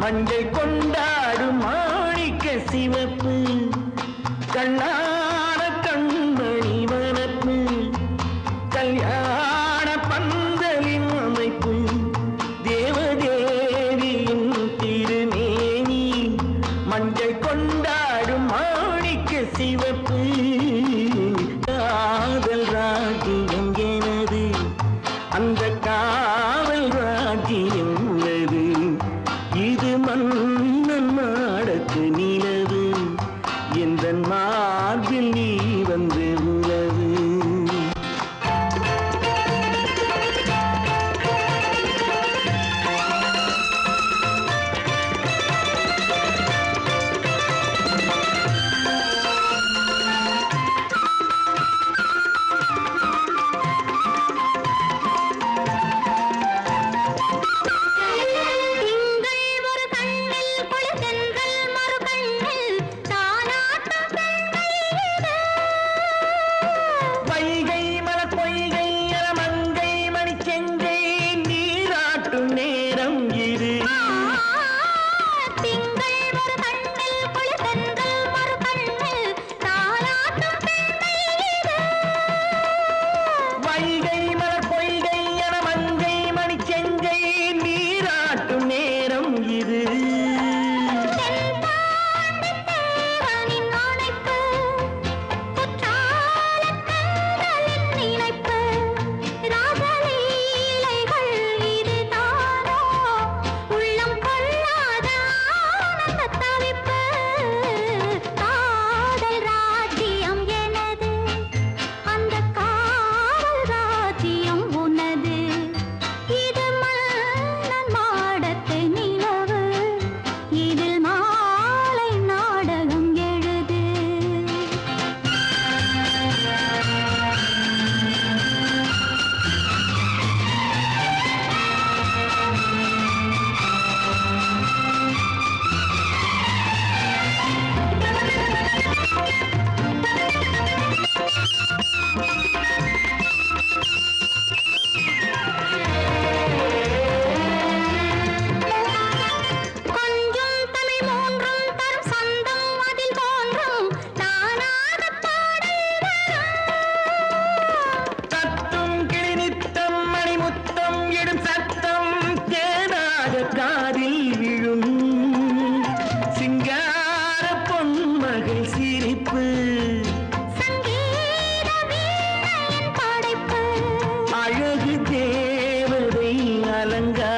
மஞ்சள் கொண்டாடும் மாணிக்க சிவப்பு கண்ணான கண்மணி மனப்பு கல்யாண பந்தலின் அமைப்பு தேவதேவியின் திருமேனி மஞ்சள் கொண்டாடும் மாணிக்க சிவப்பு மன்னன் மாடத்து நிலவு. எந்த மார்பில் நீ தேவதை அலங்கா